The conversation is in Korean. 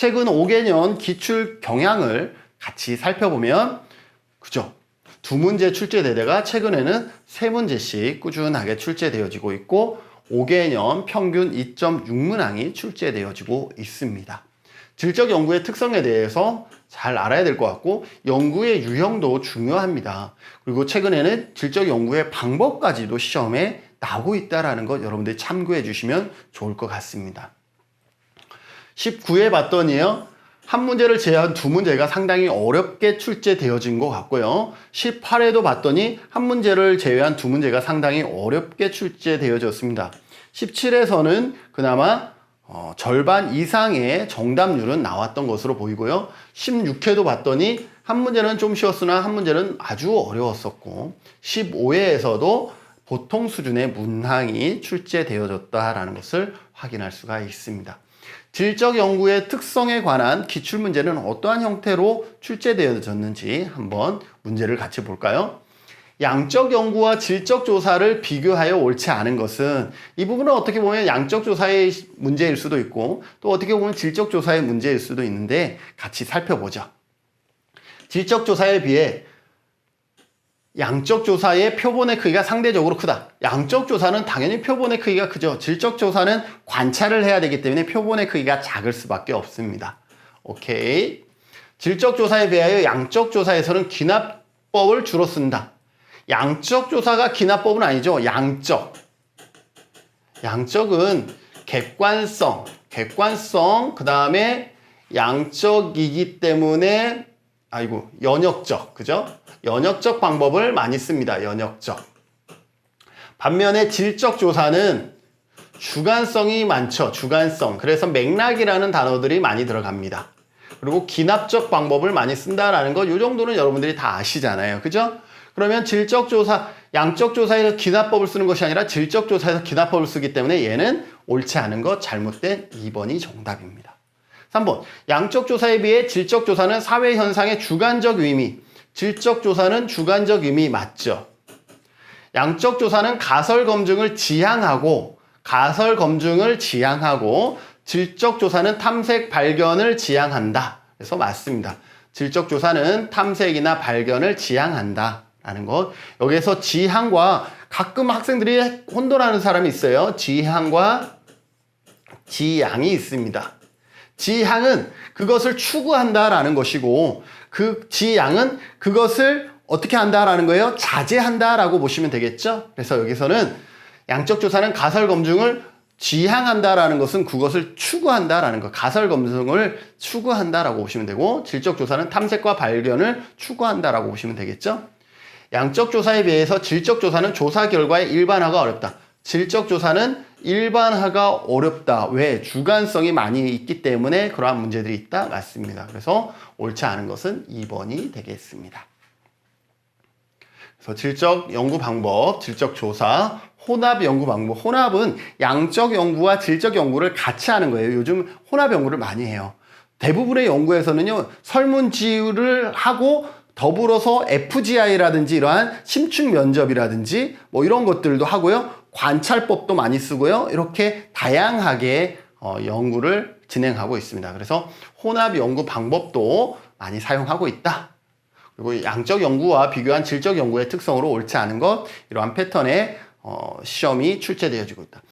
최근 5개년 기출 경향을 같이 살펴보면 그죠? 두 문제 출제 대대가 최근에는 세 문제씩 꾸준하게 출제되어지고 있고 5개년 평균 2.6문항이 출제되어지고 있습니다. 질적 연구의 특성에 대해서 잘 알아야 될 것 같고 연구의 유형도 중요합니다. 그리고 최근에는 질적 연구의 방법까지도 시험에 나오고 있다라는 것 여러분들이 참고해 주시면 좋을 것 같습니다. 19회 봤더니요. 한 문제를 제외한 두 문제가 상당히 어렵게 출제되어진 것 같고요. 18회도 봤더니 한 문제를 제외한 두 문제가 상당히 어렵게 출제되어졌습니다. 17회에서는 그나마 어, 절반 이상의 정답률은 나왔던 것으로 보이고요. 16회도 봤더니 한 문제는 좀 쉬웠으나 한 문제는 아주 어려웠었고 15회에서도 보통 수준의 문항이 출제되어졌다라는 것을 확인할 수가 있습니다. 질적 연구의 특성에 관한 기출 문제는 어떠한 형태로 출제되어졌는지 한번 문제를 같이 볼까요? 양적 연구와 질적 조사를 비교하여 옳지 않은 것은 이 부분은 어떻게 보면 양적 조사의 문제일 수도 있고 또 어떻게 보면 질적 조사의 문제일 수도 있는데 같이 살펴보죠. 질적 조사에 비해 양적 조사의 표본의 크기가 상대적으로 크다. 양적 조사는 당연히 표본의 크기가 크죠. 질적 조사는 관찰을 해야 되기 때문에 표본의 크기가 작을 수밖에 없습니다. 오케이. 질적 조사에 비하여 양적 조사에서는 기납법을 주로 쓴다. 양적 조사가 기납법은 아니죠. 양적. 양적은 객관성, 객관성, 그 다음에 양적이기 때문에 아이고 연역적, 그죠? 연역적 방법을 많이 씁니다. 연역적. 반면에 질적 조사는 주관성이 많죠. 주관성. 그래서 맥락이라는 단어들이 많이 들어갑니다. 그리고 기납적 방법을 많이 쓴다라는 것, 이 정도는 여러분들이 다 아시잖아요. 그죠? 그러면 질적 조사, 양적 조사에서 기납법을 쓰는 것이 아니라 질적 조사에서 기납법을 쓰기 때문에 얘는 옳지 않은 것, 잘못된 2번이 정답입니다. 3번. 양적 조사에 비해 질적 조사는 사회 현상의 주관적 의미, 질적 조사는 주관적 의미 맞죠? 양적 조사는 가설 검증을 지향하고 가설 검증을 지향하고 질적 조사는 탐색 발견을 지향한다. 그래서 맞습니다. 질적 조사는 탐색이나 발견을 지향한다. 라는 것. 여기에서 지향과 가끔 학생들이 혼돈하는 사람이 있어요. 지향과 지향이 있습니다. 지향은 그것을 추구한다라는 것이고 그 지향은 그것을 어떻게 한다라는 거예요? 자제한다라고 보시면 되겠죠? 그래서 여기서는 양적 조사는 가설 검증을 지향한다라는 것은 그것을 추구한다라는 것. 가설 검증을 추구한다라고 보시면 되고 질적 조사는 탐색과 발견을 추구한다라고 보시면 되겠죠? 양적 조사에 비해서 질적 조사는 조사 결과의 일반화가 어렵다. 질적 조사는 일반화가 어렵다. 왜? 주관성이 많이 있기 때문에 그러한 문제들이 있다. 맞습니다. 그래서 옳지 않은 것은 2번이 되겠습니다. 그래서 질적 연구 방법, 질적 조사, 혼합 연구 방법. 혼합은 양적 연구와 질적 연구를 같이 하는 거예요. 요즘 혼합 연구를 많이 해요. 대부분의 연구에서는요, 설문지를 하고 더불어서 FGI라든지 이러한 심층 면접이라든지 뭐 이런 것들도 하고요. 관찰법도 많이 쓰고요. 이렇게 다양하게 어, 연구를 진행하고 있습니다. 그래서 혼합 연구 방법도 많이 사용하고 있다. 그리고 양적 연구와 비교한 질적 연구의 특성으로 옳지 않은 것 이러한 패턴의 어, 시험이 출제되어지고 있다.